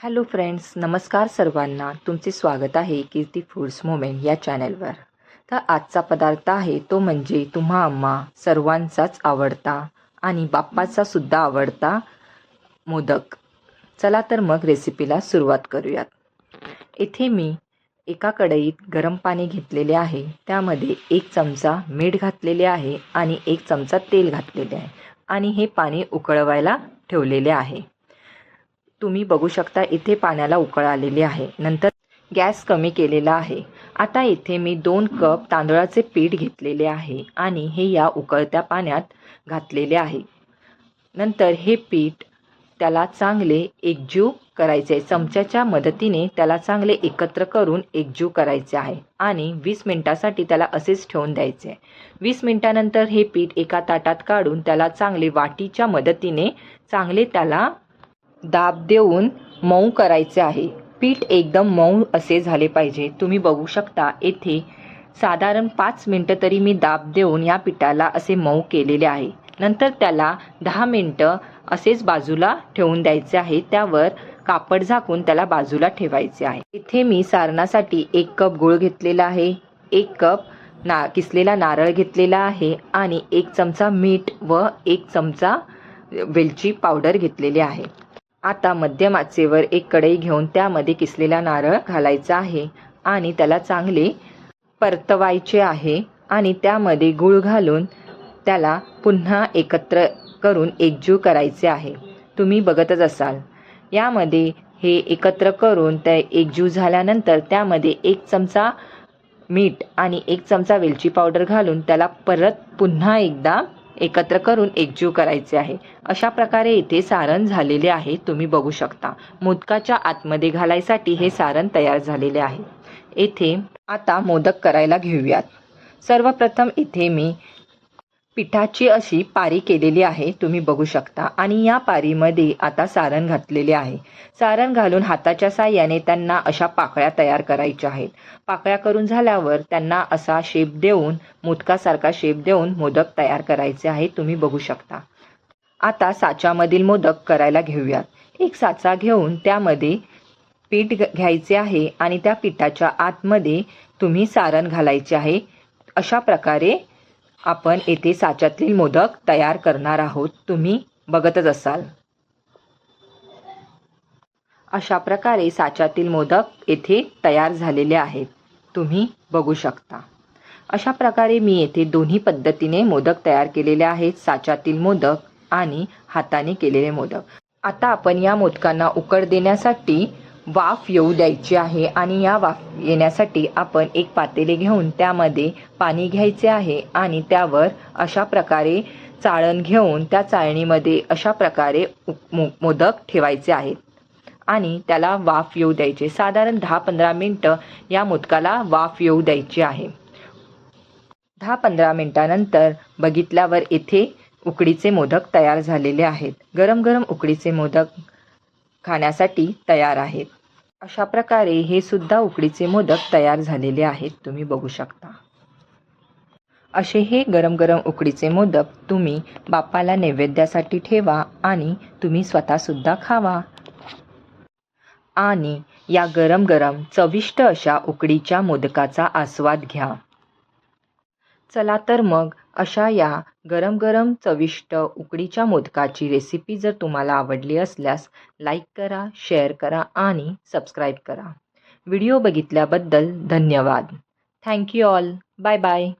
Hello friends नमस्कार सर्वांना. तुमचे स्वागत आहे कीर्ती फूड्स मोमेंट या चॅनलवर तर आजचा पदार्थ आहे तो म्हणजे तुम्हा आम्हा सर्वांचाच आवडता आणि बाप्पाचा सुद्धा आवडता मोदक. चला तर मग रेसिपीला सुरुवात करूयात. येथे मी एका कढईत गरम पाणी घेतलेले आहे. त्यामध्ये एक चमचा मीठ घातलेले आहे आणि एक चमचा तेल घातलेले आहे. आणि हे पाणी उकळवायला ठेवलेले आहे. तुम्ही बघू शकता इथे पाण्याला उकळ आलेली आहे. नंतर गॅस कमी केलेला आहे. आता इथे मी दोन कप तांदळाचे पीठ घेतलेले आहे आणि हे या उकळत्या पाण्यात घातलेले आहे. नंतर हे पीठ त्याला चांगले एकजीव करायचे आहे. चमच्याच्या मदतीने त्याला चांगले एकत्र करून एकजीव करायचे आहे आणि वीस मिनटासाठी त्याला असेच ठेवून द्यायचे आहे. वीस मिनटानंतर हे पीठ एका ताटात काढून त्याला चांगले वाटीच्या मदतीने चांगले त्याला दाब देऊन मऊ करायचे आहे. पीठ एकदम मऊ असे झाले पाहिजे. तुम्ही बघू शकता येथे साधारण पाच मिनटं तरी मी दाब देऊन या पिठाला असे मऊ केलेले आहे. नंतर त्याला दहा मिनटं असेच बाजूला ठेवून द्यायचे आहे. त्यावर कापड झाकून त्याला बाजूला ठेवायचे आहे. इथे मी सारणासाठी एक कप गूळ घेतलेला आहे. एक कप ना किसलेला नारळ घेतलेला आहे आणि एक चमचा मीठ व एक चमचा वेलची पावडर घेतलेली आहे. आता मध्यमाचेवर एक कढई घेऊन त्यामध्ये किसलेला नारळ घालायचा आहे आणि त्याला चांगले परतवायचे आहे आणि त्यामध्ये गूळ घालून त्याला पुन्हा एकत्र करून एकजीव करायचे आहे. तुम्ही बघतच असाल. यामध्ये हे एकत्र करून त्या एकजीव झाल्यानंतर त्यामध्ये एक चमचा मीठ आणि एक चमचा वेलची पावडर घालून त्याला परत पुन्हा एकदा एकत्र करून एकजीव करायचे आहे. अशा प्रकारे इथे सारण झालेले आहे तुम्ही बघू शकता. मोदकाच्या आतमध्ये घालायसाठी हे सारण तयार झालेले आहे. येथे आता मोदक करायला घेऊयात. सर्वप्रथम इथे मी पिठाची अशी पारी केलेली आहे तुम्ही बघू शकता. आणि या पारीमध्ये आता सारण घातलेले आहे. सारण घालून हाताच्या साह्याने त्यांना अशा पाकळ्या तयार करायच्या आहेत. पाकळ्या करून झाल्यावर त्यांना असा शेप देऊन मोदकासारखा शेप देऊन मोदक तयार करायचे आहे तुम्ही बघू शकता. आता साच्यामधील मोदक करायला घेऊयात. एक साचा घेऊन त्यामध्ये पीठ घ्यायचे आहे आणि त्या पिठाच्या आतमध्ये तुम्ही सारण घालायचे आहे. अशा प्रकारे आपण येथे साच्यातील मोदक तयार करणार आहोत. तुम्ही बघतच असाल. अशा प्रकारे साच्यातील मोदक येथे तयार झालेले आहेत. तुम्ही बघू शकता. अशा प्रकारे मी येथे दोन्ही पद्धतीने मोदक तयार केलेले आहेत. साच्यातील मोदक आणि हाताने केलेले मोदक. आता आपण या मोदकांना उकड देण्यासाठी वाफ येऊ द्यायची आहे आणि या वाफ येण्यासाठी आपण एक पातेले घेऊन त्यामध्ये पाणी घ्यायचे आहे आणि त्यावर अशा प्रकारे चाळण घेऊन त्या चाळणीमध्ये अशा प्रकारे मोदक ठेवायचे आहेत. आणि त्याला वाफ येऊ द्यायचे. साधारण दहा पंधरा मिनटं या मोदकाला वाफ येऊ द्यायची आहे. दहा पंधरा मिनटानंतर बघितल्यावर येथे उकडीचे मोदक तयार झालेले आहेत. गरम गरम उकडीचे मोदक खाण्यासाठी तयार आहेत. अशा प्रकारे हे सुद्धा उकडीचे मोदक तयार झालेले आहेत. तुम्ही बघू शकता. असे हे गरम गरम उकडीचे मोदक तुम्ही बापाला नैवेद्यासाठी ठेवा आणि तुम्ही स्वतःसुद्धा खावा. आणि या गरम गरम चविष्ट अशा उकडीच्या मोदकाचा आस्वाद घ्या. चला तर मग अशा या गरम गरम चविष्ट उकडीच्या मोदकाची रेसिपी जर तुम्हाला आवडली असल्यास लाईक करा शेअर करा आणि सबस्क्राईब करा. व्हिडिओ बघितल्याबद्दल धन्यवाद. Thank you all bye bye